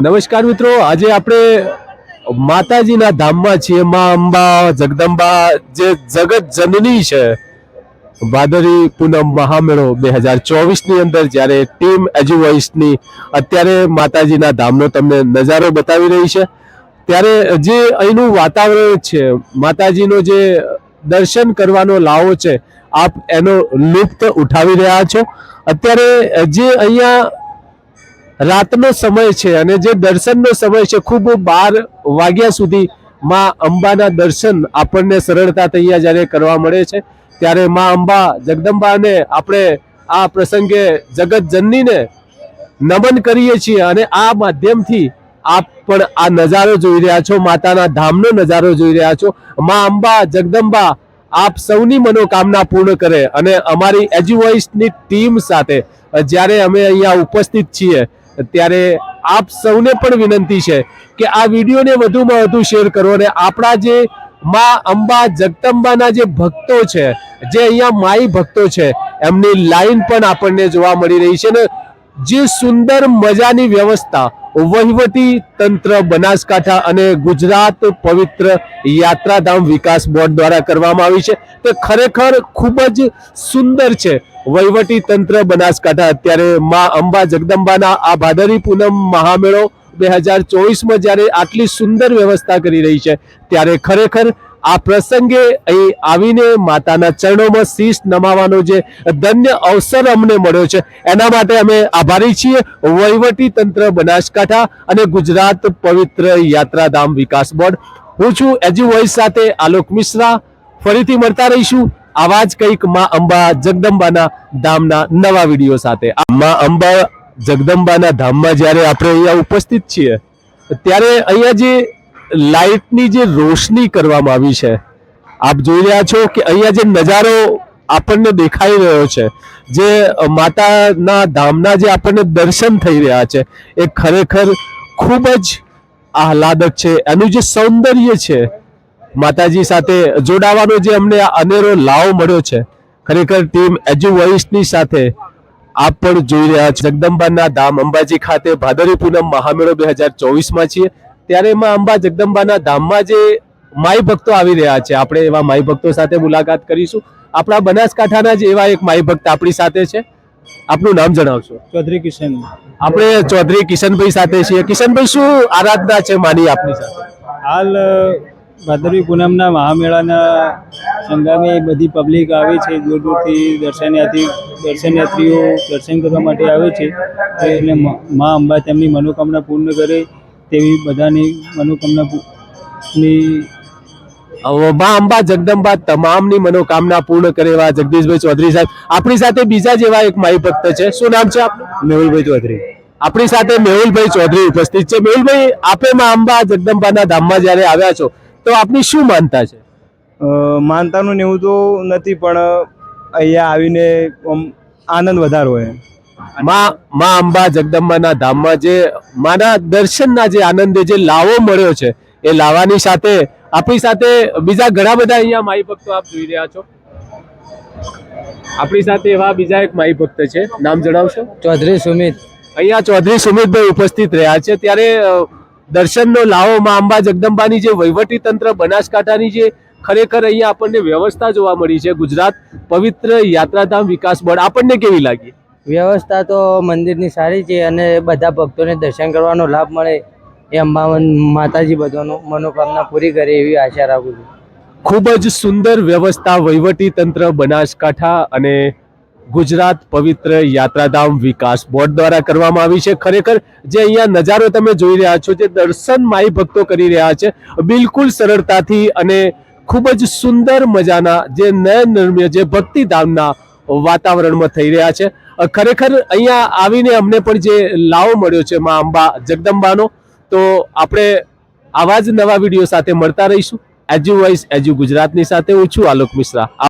નમસ્કાર મિત્રો, આજે આપણે માતાજીના ધામમાં છીએ. મા અંબા, જગદંબા, જે જગત જનની છે. ભાદરી પૂનમ મહામેળો બે હજાર ચોવીસની અંદર જ્યારે ટીમ એજ્યુવાઇસની અત્યારે માતાજીના ધામનો તમને નજારો બતાવી રહી છે. ત્યારે જે અહીંનું વાતાવરણ છે, માતાજીનો જે દર્શન કરવાનો લાવો છે આપ એનો લુપ્ત ઉઠાવી રહ્યા છો. અત્યારે જે અહીંયા રાતનો સમય છે અને જે દર્શનનો સમય છે, ખૂબ બાર વાગ્યા સુધી માં અંબાના દર્શન આપણને સરળતાથી અહીંયા જ્યારે કરવા મળે છે. ત્યારે માં અંબા જગદંબાને આપણે આ પ્રસંગે જગત જનનીને નમન કરીએ છીએ અને આ માધ્યમથી આપ પણ આ નજારો જોઈ રહ્યા છો, માતાના ધામનો નજારો જોઈ રહ્યા છો. માં અંબા, જગદંબા આપ સૌની મનોકામના પૂર્ણ કરે અને અમારી એજ્યુવાઇસની ટીમ સાથે જ્યારે અમે અહીંયા ઉપસ્થિત છીએ, ત્યારે આપ સૌને પણ વિનંતી છે કે આ વિડીયોને વધુમાં વધુ શેર કરો અને આપણા જે માં અંબા, જગદંબાના જે ભક્તો છે, જે અહીંયા માઈ ભક્તો છે, એમની લાઈન પણ આપણને જોવા મળી રહી છે ને જે સુંદર મજાની વ્યવસ્થા વહીવટી તંત્ર, બનાસકાંઠા અને ગુજરાત પવિત્ર યાત્રાધામ વિકાસ બોર્ડ દ્વારા કરવામાં આવી છે. તે ખરેખર ખૂબ જ સુંદર છે. વહીવટી તંત્ર, બનાસકાંઠા. અત્યારે મા અંબા જગદંબાના આ ભાદરી પૂનમ મહામેળો બે હજાર ચોવીસમાં જ્યારે આટલી સુંદર વ્યવસ્થા કરી રહી છે, ત્યારે ખરેખર આ પ્રસંગે અહીં આવીને માતાના ચરણોમાં શીશ નમાવાનો જે ધન્ય અવસર અમને મળ્યો છે, એના માટે અમે આભારી છીએ. વહીવટી તંત્ર, બનાસકાંઠા અને ગુજરાત પવિત્ર યાત્રાધામ વિકાસ બોર્ડ. હું છું એજ્યુ વોઇસ સાથે આલોક મિશ્રા. ફરીથી મળતા રહીશું. આવા જ કંઈકમાં અંબા જગદંબાના ધામના નવા વીડિયો સાથે. માં અંબા જગદંબાના ધામમાં જ્યારે આપણે અહીંયા ઉપસ્થિત છીએ, ત્યારે અહીંયા જે લાઇટની જે રોશની કરવામાં આવી છે, આપ જોઈ રહ્યા છો કે અહીંયા જે નજારો આપણને દેખાઈ રહ્યો છે, જે માતાના ધામના જે આપણને દર્શન થઈ રહ્યા છે, એ ખરેખર ખૂબ જ આહલાદક છે. એનું જે સૌંદર્ય છે, માતાજી સાથે જોડાવાનો જે અમને આ અનેરો લાવ મળ્યો છે, ખરેખર ટીમ એજુ વોઇસની સાથે આપ પણ જોઈ રહ્યા છો. જગદંબાના ધામ અંબાજી ખાતે ભાદરી પૂનમ મહામેળો બે હજાર ચોવીસમાં છીએ. ત્યારે એમાં અંબા જગદંબાના ધામમાં જે માઈ ભક્તો આવી રહ્યા છે આપણે એવા માઈ ભક્તો સાથે મુલાકાત કરીશું. આપણા બનાસકાંઠાના જ એવા એક માઈ ભક્ત આપણી સાથે છે. આપનું નામ જણાવશો? ચૌધરી કિશન. આપણે ચૌધરી કિશનભાઈ સાથે છીએ. કિશનભાઈ શું આરાધના છે માની આપની સાથે? હાલ ભાદરવી પૂનમના મહામેળાના સંગામે બધી પબ્લિક આવે છે દૂર દૂરથી દર્શનયાત્રી દર્શનયાત્રીઓ દર્શન કરવા માટે આવે છે. એટલે મા અંબા તેમની મનોકામના પૂર્ણ કરે. તેવી બધાની મનોકામના મા અંબા જગદંબા તમામની મનોકામના પૂર્ણ કરે એવા જગદીશભાઈ ચૌધરી સાહેબ. આપણી સાથે બીજા જેવા એક માઈ ભક્ત છે. શું નામ છે આપનું? મેહુલભાઈ ચૌધરી. આપણી સાથે મેહુલભાઈ ચૌધરી ઉપસ્થિત છે. મેહુલભાઈ આપે માં અંબા જગદંબાના ધામમાં જ્યારે આવ્યા છો તો આપની શું માનતા છે? માનતાનું ને એવું તો નથી પણ અહીંયા આવીને આમ આનંદ વધારો હોય માં માં અંબા જગદંબાના ધામમાં જે માના દર્શનના જે આનંદે જે લાવો મળ્યો છે એ લાવાની સાથે આપણી સાથે બીજા ઘણા બધા અહીંયા માઈ ભક્તો આપ જોઈ રહ્યા છો. આપણી સાથે એવા બીજા એક માઈ ભક્ત છે નામ જણાવશો? ચૌધરી સુમિત. અહીંયા ચૌધરી સુમિતભાઈ ઉપસ્થિત રહ્યા છે ત્યારે દર્શનનો લાવો માં અંબા જગદંબાની જે વહીવટી તંત્ર બનાસકાંઠાની જે ખરેખર અહીંયા આપણને વ્યવસ્થા જોવા મળી છે ગુજરાત પવિત્ર યાત્રાધામ વિકાસ બોર્ડ. આપણને કેવી લાગી? વ્યવસ્થા તો મંદિરની સારી છે અને બધા ભક્તોને દર્શન કરવાનો લાભ મળે એ અંબા માતાજી બધાનો મનોકામના પૂરી કરે એવી આશા રાખું છું. ખૂબ જ સુંદર વ્યવસ્થા વહીવટી તંત્ર, બનાસકાંઠા અને ગુજરાત પવિત્ર યાત્રાધામ વિકાસ બોર્ડ દ્વારા કરવામાં આવી છે. ખરેખર જે અહીંયા નજારો તમે જોઈ રહ્યા છો, જે દર્શન માઈ ભક્તો કરી રહ્યા છે, બિલકુલ સરળતાથી અને ખૂબ જ સુંદર મજાના જે નયનરમ્ય જે ભક્તિધામના વાતાવરણમાં થઈ રહ્યા છે. ખરેખર અહીંયા આવીને અમને પણ જે લાવો મળ્યો છે માં અંબા જગદંબાનો, તો આપણે આવા જ નવા વીડિયો સાથે મળતા રહીશું. એજ્યુ વોઇસ એજ્યુ ગુજરાતની સાથે હું છું આલોક મિશ્રા.